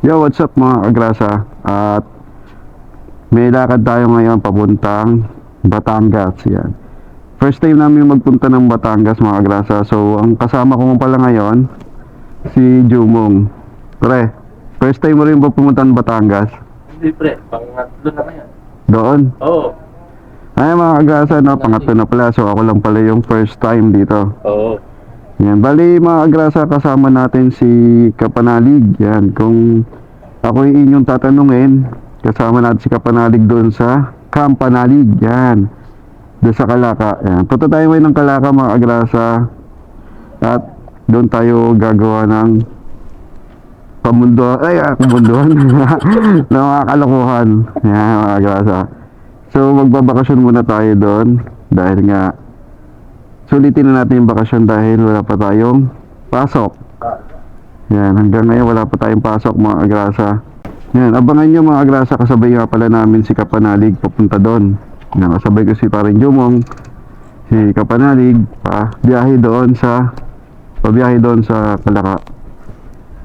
Yo, what's up mga kagrasa? At may lakad tayo ngayon papuntang Batangas. Yan. First time namin magpunta ng Batangas mga kagrasa. So, ang kasama ko pala ngayon, si Jumong. Pre, first time mo rin ba pumunta ng Batangas? Hindi pre, pangatlo na ngayon. Doon? Oo. Ay mga kagrasa, no? Pangatlo na pala. So, ako lang pala yung first time dito. Oo. Yan, bali mga agrasa kasama natin si Kapanalig. Yan, kung ako yung inyong tatanungin, kasama natin si Kapanalig doon sa Kampanalig. Yan, doon sa Kalaka. Yan, punta tayo ngayon ng Kalaka mga agrasa. At doon tayo gagawa ng pamundo, ay ah, pamunduhan ng mga kalokohan. Yan mga agrasa. So magbabakasyon muna tayo doon dahil nga sulitin na natin yung bakasyon dahil wala pa tayong pasok. Yan, hanggang ngayon wala pa tayong pasok mga agrasa. Yan, abangan nyo mga agrasa, kasabay nga pala namin si Kapanalig papunta doon. Yan, kasabay ko si Paring Jumong, si Kapanalig, pa biyahe doon sa, pabiyahe doon sa Kalaka.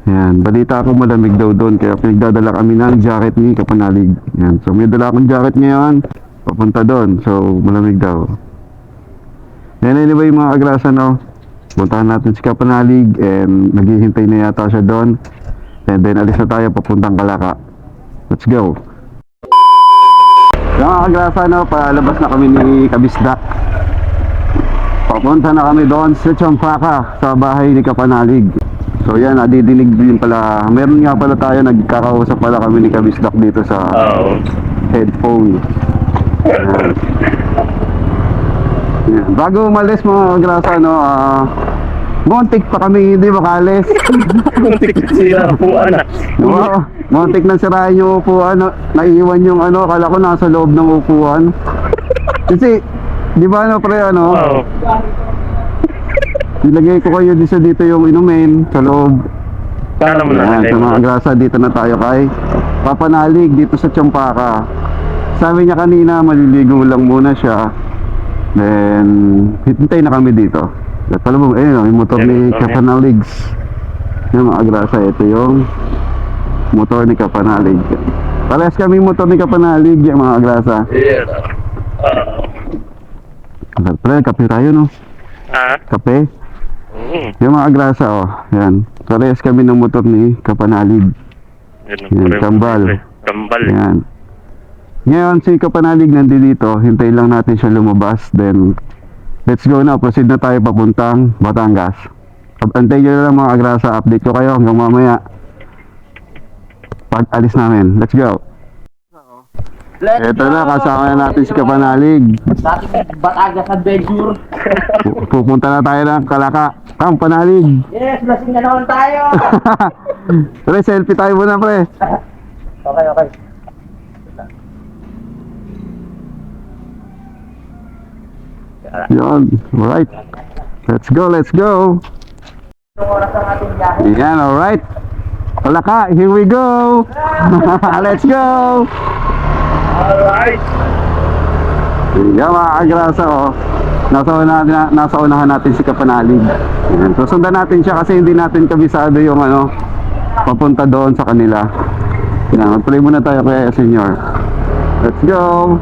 Yan, balita ko malamig daw doon, kaya pinagdadala kami ng jacket ni Kapanalig. Yan, so may dala akong jacket ngayon, papunta doon, so malamig daw. Yan anyway mga agrasa no. Puntahan natin si Kapanalig and naghihintay na yata siya doon. And then alis na tayo papuntang Kalaka. Let's go. Yan mga agrasa no, palabas na kami ni Kabisdak. Papunta na kami doon sa Champaka sa bahay ni Kapanalig. So yan, nadidinig din pala. Meron nga pala tayo, nagkakausap pala kami ni Kabisdak dito sa headphone. Bago umalis mga grasa, no, ah, montik pa kami hindi makalis. Muntik na sila po anak. Oo, montik na sirahan yung upuan. no, Naiiwan yung ano, kala ko nasa loob ng upuan. Kasi, di ba ano pre, ano, Oo. ilagay ko kayo dito dito yung inumin sa loob. Paano mo na sa mga grasa, dito na tayo kay Papanalig, dito sa Champaka. Sabi niya kanina, maliligo lang muna siya. Then, hintay na kami dito. At alam mo, eh, yung motor Yan, ni. Kapanalig. Yung mga grasa, ito yung motor ni Kapanalig. Parehas kami motor ni Kapanalig, yung mga grasa. Yeah. Oo. Pre, kape tayo, no? Ah? Kape. Mm. Yung mga grasa, oh. Yan. Parehas kami ng motor ni Kapanalig. Yan, pre. tambal. Tambal. Yan. Ngayon, si Kapanalig nandito. Hintay lang natin siya lumabas. Then, let's go na. Proceed na tayo papuntang Batangas. Antay nyo na lang mga agrasa. Update ko kayo hanggang mamaya. Pag alis namin. Let's go. Let's Ito na, kasama na natin si Kapanalig. Ating Batangas Adventure. Pu- Pupunta na tayo ng Kalaka. Kapanalig. Yes, lasing na naman tayo. Pre, selfie tayo muna, pre. okay, okay. Yun. Alright. Let's go, let's go. Yan, alright. Kalaka, here we go. let's go. Alright. Yan mga kagrasa oh. Nasa unahan, na, nasa unahan natin si Kapanalig. Yan. So sundan natin siya kasi hindi natin kabisado yung ano papunta doon sa kanila. Yan, mag-play muna tayo kay senior. Let's go.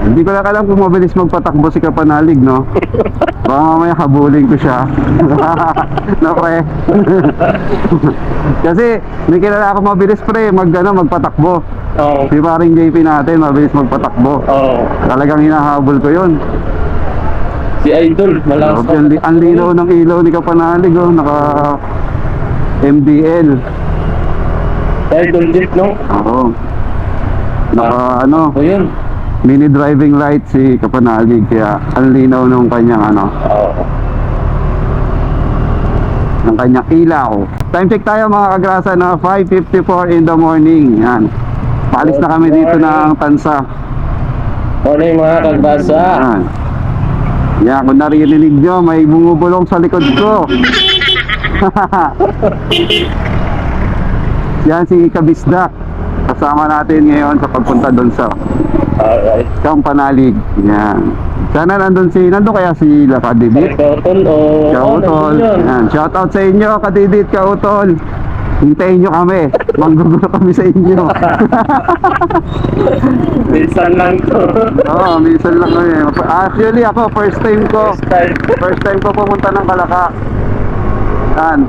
Hindi ko lang alam kung mabilis magpatakbo si Kapanalig, no? Baka mamaya habulin ko siya. no, pre? Kasi, hindi kilala ako mabilis, pre, mag, ano, magpatakbo. Oo. Si paring JP natin, mabilis magpatakbo. Oo. Talagang hinahabol ko yun. Si Idol. Malakas. Grabe, ang, li- ang linaw ng ilaw ni Kapanalig, oh, naka MDL. Idol din, no? Oo. Naka ano, O yun. Mini driving light si Kapanalig, kaya ang linaw ng kanyang ano, Oo. ng kanyang ilaw. Time check tayo mga kagrasa na 5.54 in the morning. Yan. Paalis na kami dito ng Tansa. Morning mga kagbasa. Yan. Yan, kung naririnig nyo, may bumubulong sa likod ko. Yan si Kabisdak. Kasama natin ngayon sa pagpunta doon sa Alright. Kampanalig. Yan. Sana nandun si, nandun kaya si tol, o... Kautol. ano yun? Yan. Shout out sa inyo, Kadidit, Kautol. Hintayin nyo kami. Manggugulo kami sa inyo. Minsan lang to. Oo, minsan lang kami. Actually, ako, first time ko. First time ko pumunta ng Kalaka. Yan.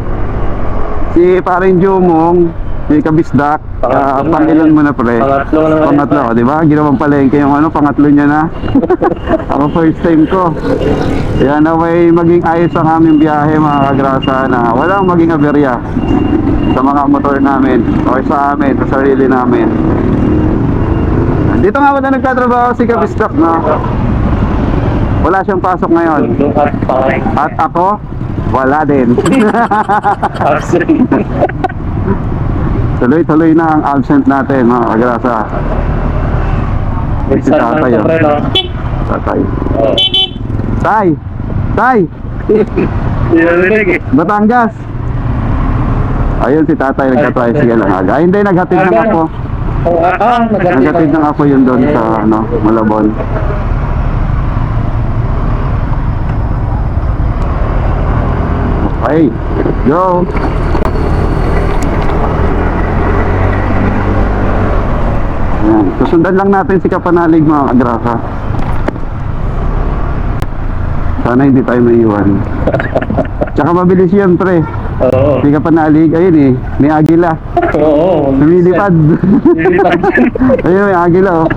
Si paring Jumong, si Kabisdak, uh, na pangilan yan. mo na pre. Pangatlo na yan. Pangatlo, di ba? Ginawang palengke yung ano, pangatlo niya na. Ako first time ko. Kaya naway maging ayos ang aming biyahe mga kagrasa na walang maging aberya sa mga motor namin o sa amin, sa sarili namin. Dito nga wala nagtatrabaho si Kabisdak, no? Wala siyang pasok ngayon. At ako, wala din. Tuloy-tuloy na ang absent natin, mga kagrasa. Si lang tatay, oh. Tatay. Tay! Tay! Batangas! Ayun si tatay, nagka-tricycle lang aga. Ay, hindi, naghatid ng ako. Oh, ah, ah, naghatid ng ako yun doon sa, ano, Malabon. Okay, go! Ayan. Susundan lang natin si Kapanalig mga kagrasa. Sana hindi tayo maiwan. Tsaka mabilis yun, pre. Oo. Si Kapanalig, ayun eh, may agila. Oo. Lumilipad. Lumilipad. ayun, may agila oh.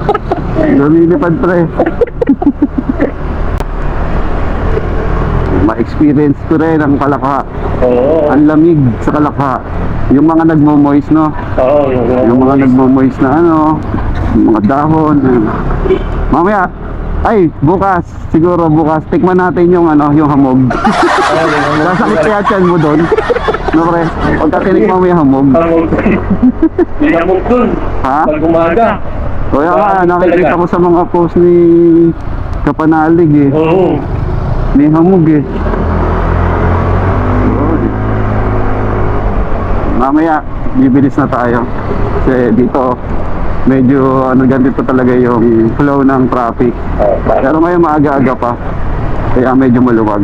Lumilipad, pre. Ma-experience ko rin ang kalaka. Oo. Ang lamig sa kalaka. Yung mga nagmo-moist, no? Oo. Yung mga nagmo-moist na ano, yung mga dahon. ayun. Mamaya, ay, bukas, siguro bukas, tikman natin yung ano, yung hamog. Sasakit kaya tiyan mo doon. No, pre? Pagka tinikman mo yung hamog. Hamog. Dun. Ha? Pag umaga. Kaya nga, Hamog nakikita ko sa mga post ni Kapanalig eh. Oo. May hamog eh. Mamaya, bibilis na tayo. Kasi dito, medyo ano ganito talaga yung flow ng traffic. Para- Pero ngayon maaga-aga pa. Kaya medyo maluwag.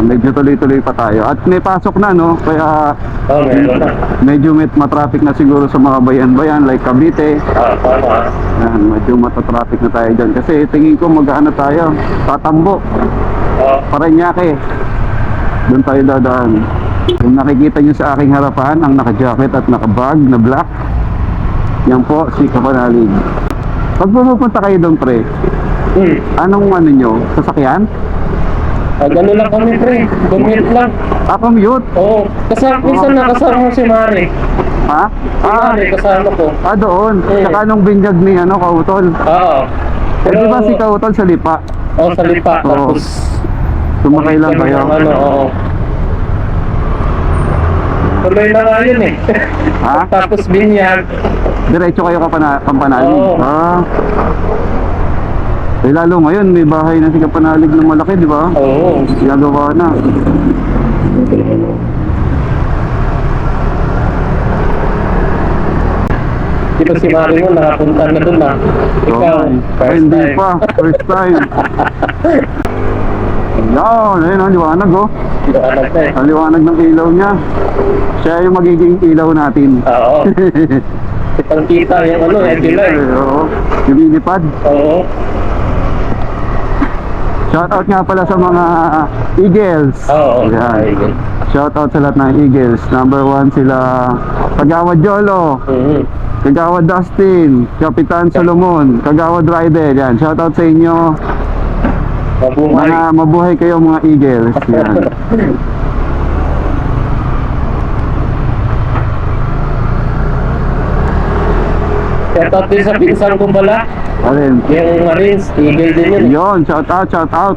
Medyo tuloy-tuloy pa tayo. At may pasok na no, kaya na. medyo met matraffic na siguro sa mga bayan-bayan like Cavite. Ah, tama. Yan, medyo matatraffic na tayo dyan. Kasi tingin ko mag-ano tayo, tatambo, Oo. Paranaque. Doon tayo dadaan. Kung nakikita nyo sa aking harapan, ang naka-jacket at naka-bag na black, yan po si Kapanalig. Pag pumupunta kayo doon, pre, Hmm. anong ano nyo? Sasakyan? Ah, gano'n lang kami, pre. Commute lang. Ah, commute? Oo. Kasama, minsan nakasama ko si Mari. Ha? Si Ah, Mari, kasama ko. ah doon. Eh. Saka nung binyag ni ano, Kautol. Oo. Eh, di ba si Kautol sa Lipa? Oo, sa lipa. Oo. Tapos, Sumakay lang kayo. Ano, oo. Tuloy na nga yun eh. Ha? Tapos binyag. Diretso kayo kapana Kampanalig. Oo. Ah. Eh lalo ngayon, may bahay na si Kapanalig na malaki, di ba? Oo. Ginagawa na. Di ba si Mari mo nakapunta na dun na? Ikaw, Ay, first hindi time. pa. First time. Yan, ayun ang liwanag oh. Liwanag na eh. Ang liwanag ng ilaw niya. Siya yung magiging ilaw natin. Oo. Kitang kita yung ano, eh, delay. Oo. Lumilipad. Oo. Shoutout nga pala sa mga Eagles. Oo. Yan. Shoutout sa lahat ng Eagles. Number one sila Kagawad Jolo, Mhm. Kagawad Dustin, Kapitan Solomon, Kagawad Rider. Yan. Shoutout sa inyo. Mabuhay. Mga mabuhay kayo mga Eagles. Yan. Shout out din sa pinsan ko pala. Alin? Yung Marines, Eagle din yun. eh. Yon, shoutout, shoutout.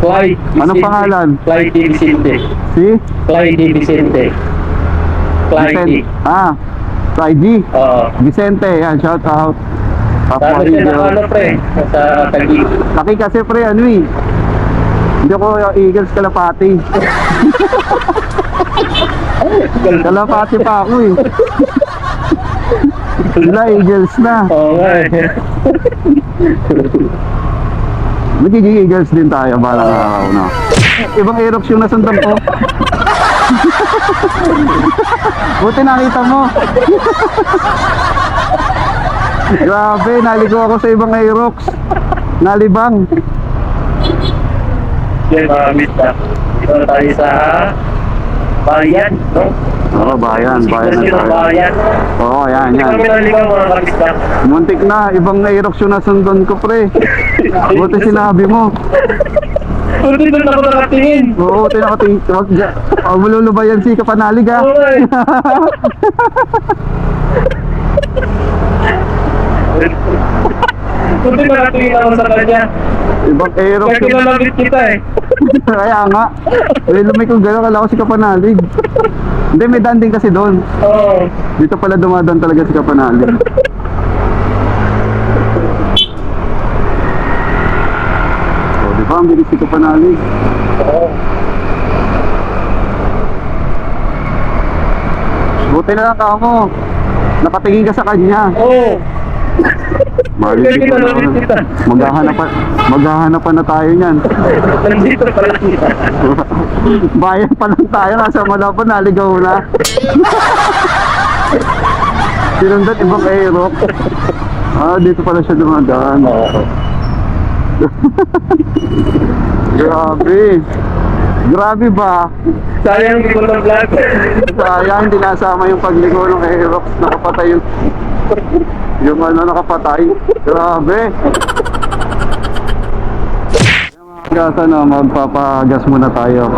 Clyde Anong Vicente. pangalan? Clyde D. Vicente. Si? Clyde D. Vicente. Clyde D. Ah, Clyde. Oo. Vicente, yan, shoutout. Sabi siya na ano pre, sa Taguig. Laki kasi pre, ano eh. Hindi ko yung Eagles kalapati. kalapati pa ako eh. Sila Eagles na. Oo nga eh. Magiging Eagles din tayo balang araw na. Ibang Aerox yung nasundan ko. Buti nakita mo. Grabe, naligo ako sa ibang Aerox. Nalibang. Yan mga mista. Dito na tayo sa bayan, no? Oo, bayan, bayan na tayo. bayan. Oo, yan, Hindi yan. kami naligaw mga kamista. Muntik na, ibang Aerox yung nasundon ko, pre. Buti sinabi mo. Pero dito na ako nakatingin. Oo. Wag dyan. Oh, malulubayan si Kapanalig, ha? Okay. Buti nakatingin ako sa kanya. Ibang Aerox Kaya yung... kinalagit kita eh. Kaya nga. May lumay kong gano'n, kala ko si Kapanalig. Hindi, may danding kasi doon. Oo. Dito pala dumadaan talaga si Kapanalig. O, di ba? Ang bilis si Kapanalig. Oo. Buti na lang ka mo. Nakatingin ka sa kanya. Oo. Mali Kaya ko na. kita. Maghahanap pa, maghahanap pa na tayo niyan. Nandito pala kita. Bayan pa lang tayo, nasa Malabon, naligaw na. Sinundan ibang aero. Ah, dito pala siya dumadaan. Grabe. Grabe ba? Sayang hindi ko na vlog. Sayang, hindi nasama yung pagligo ng Aerox. Nakapatay yung... Yung ano, nakapatay. Grabe. Gas ano, magpapagas muna tayo.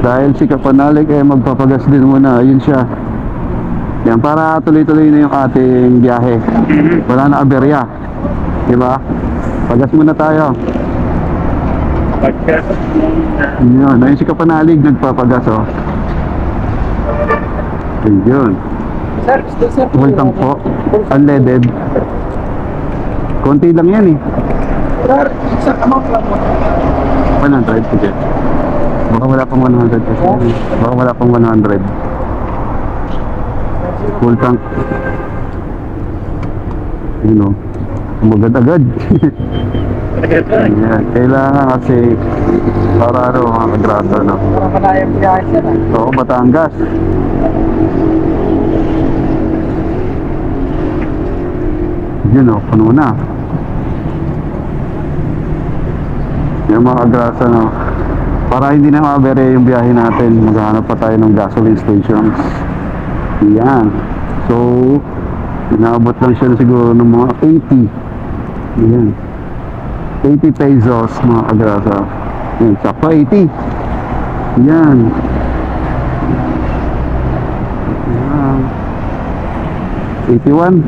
Dahil si Kapanalig eh magpapagas din muna. Ayun siya. Yan, para tuloy-tuloy na yung ating biyahe. Wala na aberya. Diba? Pagas muna tayo. Pagka. Yun, ayun si Kapanalig nagpapagas oh. Ayun. Sir, sir. Full tank po. Unleaded. Konti lang yan eh. Sir, isang amount lang mo. 100 sige. Baka wala pang 100 kasi. Baka wala pang 100. Full tank. Yun o. Umagad-agad. Ayan. Kailangan kasi para ano mga kadraso no. Oo, Batangas. Yun o, puno na. Yung mga agrasa no. Para hindi na mabere yung biyahe natin, maghanap pa tayo ng gasoline stations. Yan. So, inaabot lang siya siguro ng mga 80. Yan. 80 pesos mga agrasa. Yan, sakto 80. Yan. Yan. 81.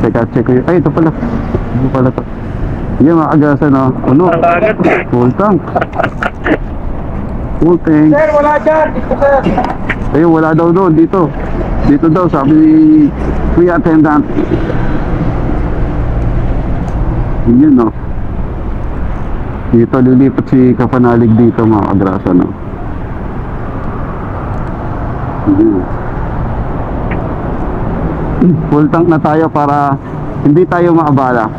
Teka, check ko yun. Ay, ito pala. Ito pala to. Yan mga agasa no. Ano? Full tank. Full tank. Sir, wala dyan. Dito sir. Ayun, wala daw doon. Dito. Dito daw, sabi ni free attendant. Yun, no. Dito, lilipat si Kapanalig dito, mga kadrasa, no. Full tank na tayo para hindi tayo maabala.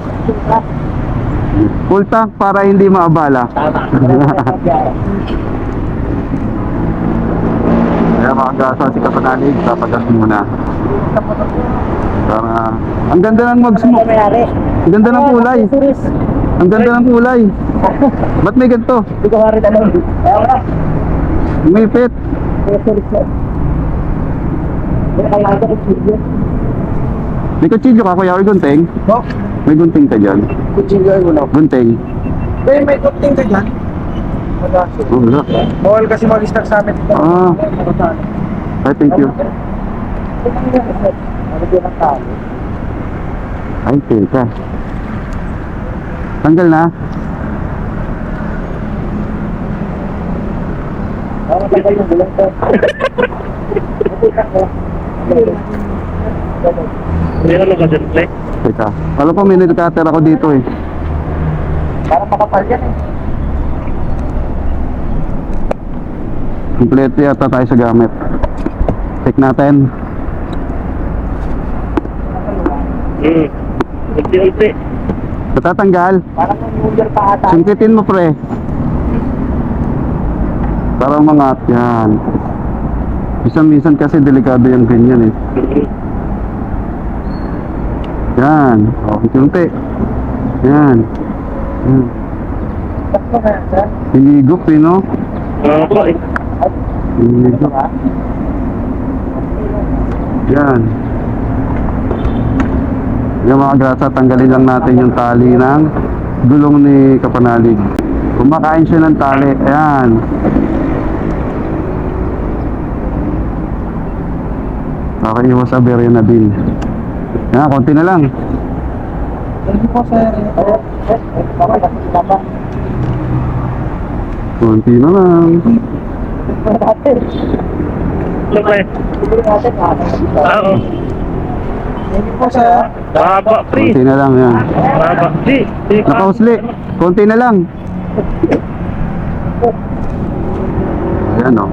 Full tank para hindi maabala. Kaya mga gasa si Kapanalig, papagas muna. Para, ang ganda ng mag-smoke. Ang ganda ng kulay. Ang ganda ng kulay. Ba't may ganito? Hindi ko marit ano. Ayaw na. May pet. Na. May kutsilyo ka, kuya, or gunting? No? May gunting ka dyan. Kutsilyo ay wala. Gunting. May may kunting ka dyan. Wala. Oh, wala. Bawal kasi mag-stack sa amin. Ah. Ay, thank you. Nalagyan ng talo. Tanggal na. Ano ka dyan, Clay? Teka. Alam ko, may nilikater ako dito eh. Para makapal eh. Kompleto yata tayo sa gamit. Check natin. Hmm. Unti-unti. Patatanggal. Parang yung New Year pa ata. Singkitin mo, pre. Para umangat. Yan. Minsan-minsan kasi delikado yung ganyan eh. Yan. O, unti-unti. Yan. Yan. Sir. Hinigop eh, no? Hinigop. Yan. Yung mga grasa, tanggalin lang natin yung tali ng gulong ni Kapanalig. Kumakain siya ng tali. Ayan. Okay, iwas aberya na din. Yan, konti na lang. Thank you po, sir. Konti na lang. Siguro natin, nakakakita. Oo. You po, sir. Baba, please. Konti na lang yan. Baba. Please. Nakausli. Konti na lang. Ayan o.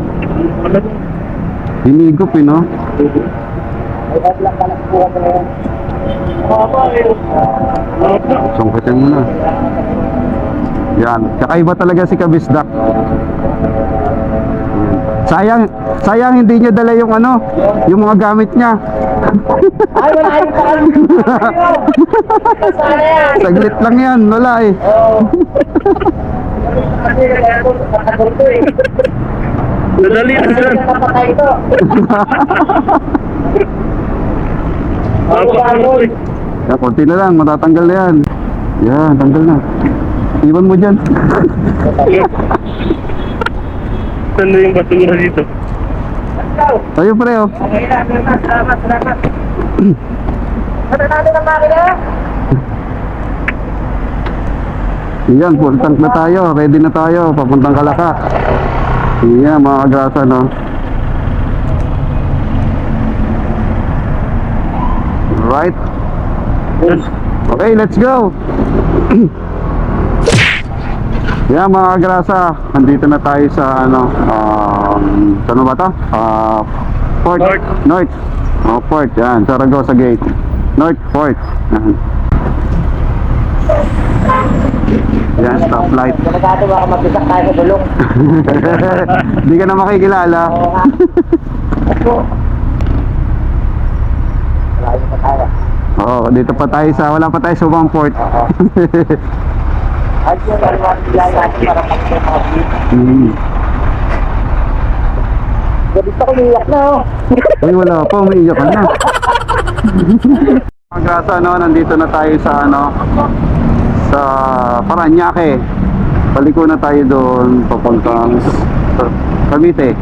Hinigop eh, no? Sungkitin mo na. Yan. Kakaiba talaga si Kabisdak. Yan. Sayang, sayang hindi niya dala yung ano, yung mga gamit niya. Ay, wala yung. Saglit lang yan, wala eh. Kaya eh. Madali na sir. opo. Yan, konti na lang, matatanggal na yan. Yan, tanggal na. Iwan mo dyan. Saan na yung basura dito? Let's go. Tayo pre, oh. Okay na. Salamat, salamat. Ano natin ang makina? Yan, full tank na tayo. Ready na tayo. Papuntang Kalaka. Yan, mga kagrasa, no? Right. Okay, let's go. Yan, mga kagrasa. Nandito na tayo sa, ano, um, ano ba to? Ah, Port. Port. North. Oh, Port. Yan, Saragossa Gate. North Port. Yan. Yan, stoplight. Delikado baka magbisak tayo sa bulong. Hindi ka na makikilala. Oo nga. Malayo pa tayo. Oo, dito pa tayo sa, wala pa tayo sa Ubang Port. Oo. Ay, yung dalawang natin para pag-check mga beat. Hmm. Gusto ko iyak na oh. Uy, wala pa, umiiyak ka na. Mga grasa, no, nandito na tayo sa, ano, sa Paranaque. Paliko na tayo doon, papuntang Cavite.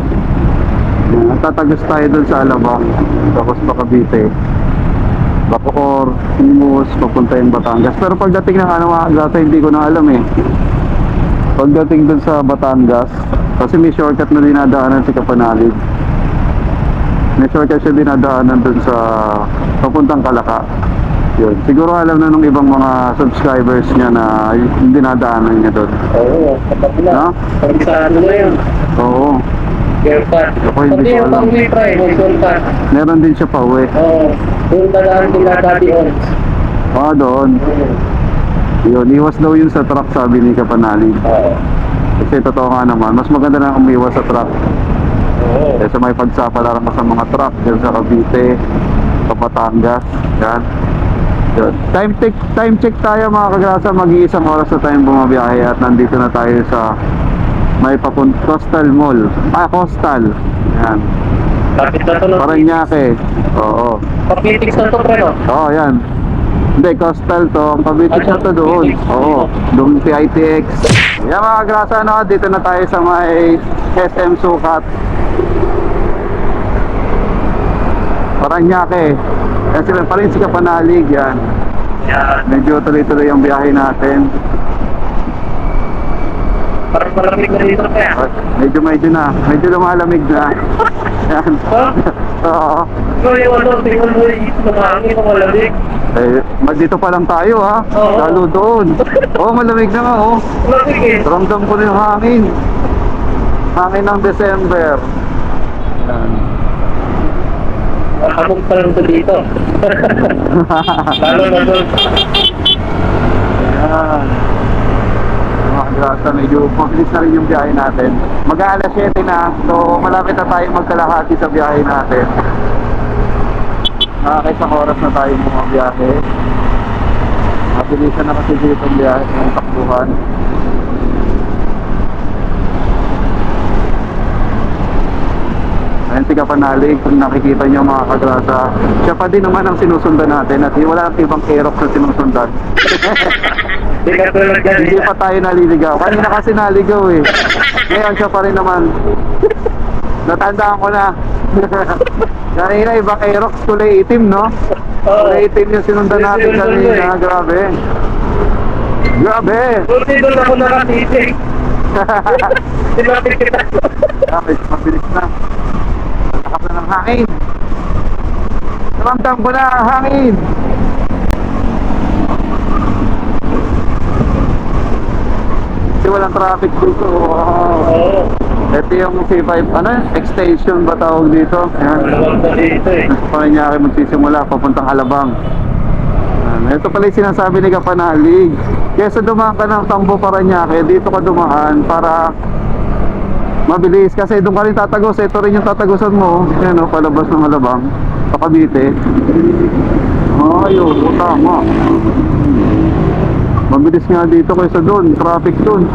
Tatagos tayo doon sa Alabang, tapos pa Cavite. Bacoor, Imus, papunta yung Batangas. Pero pagdating ng ano grasa, hindi ko na alam eh. Pagdating doon sa Batangas, kasi may shortcut na dinadaanan si Kapanalig. May shortcut siya dinadaanan doon sa papuntang Kalaka. Yun. Siguro alam na nung ibang mga subscribers niya na yung dinadaanan niya doon. Oo, kapag na. No? Sa ano na yun. Oo. Ako, hindi Pati ko yung alam. pang-uwi pa eh, may. Meron din siya pa uwi. Oo. Doon na lang nila dati on. Ah, doon. Yun, iwas daw yun sa truck sabi ni Kapanalig. Oo. Kasi totoo nga naman, mas maganda na umiwas sa truck. Oo. Kaysa may pagsapalaran ka sa mga truck dyan sa Cavite, sa Batangas, yan. Yun. Time check, time check tayo mga kagrasa, mag-iisang oras na tayong bumabiyahe at nandito na tayo sa may papunt Coastal Mall. Ah, Coastal. Yan. Kapit na to no? Paranaque. Oo. Papitix na to pero. Oo, yan. Hindi, Coastal to. Ang Cavite siya to doon. Oo. Doon PITX. Yan mga kagrasa, no? Dito na tayo sa may SM Sukat. Paranaque. Yan sila pa rin si Kapanalig. Yan. Yan. Medyo tuloy-tuloy ang biyahe natin. Parang malamig na dito kaya. Medyo medyo na. Medyo lumalamig na. Yan. Oo. So yung ano, tingnan mo yung isip ng hangin ng malamig. Eh, dito pa lang tayo ha. Oo. Lalo doon. Oo, malamig na nga oh. Malamig eh. Ramdam ko na yung hangin. Hangin ng December. Yan. Mahamog pa lang ito dito. Lalo na doon. Yan. Mga kagrasa, medyo mabilis na rin yung biyahe natin. Mag-aalas 7 na, so malapit na tayo magkalahati sa biyahe natin. Nakakaisang oras na tayo mga biyahe. Mabilisan na kasi dito ang biyahe ng takbuhan. Ayan si Kapanalig, kung nakikita niyo mga kagrasa, siya pa din naman ang sinusundan natin at wala ang ibang kerok na sinusundan. Hindi ka tulad yan. Hindi pa tayo naliligaw. Kanina kasi naligaw eh. Ngayon siya pa rin naman. Natandaan ko na. Kanina ibang Aerox kulay itim, no? Kulay itim yung sinundan natin kanina. Grabe. Grabe. Buti doon ako nakatitig. Sinapit kita. Grabe, mabilis na. Nakap na ng hangin. Naramdam ko na ang hangin. Kasi walang traffic dito. Wow. Oo. Ito yung C5, ano? Extension ba tawag dito? Ayan. Dito eh. Paranaque magsisimula, papuntang Alabang. Ayan. Ito pala yung sinasabi ni Kapanalig. Kesa dumaan ka ng Tambo Paranaque, dito ka dumaan para mabilis. Kasi doon ka rin tatagos. Ito rin yung tatagusan mo. Ayan o, palabas ng Alabang. Ayun, oh, tama. Mabilis nga dito kaysa doon. Traffic doon.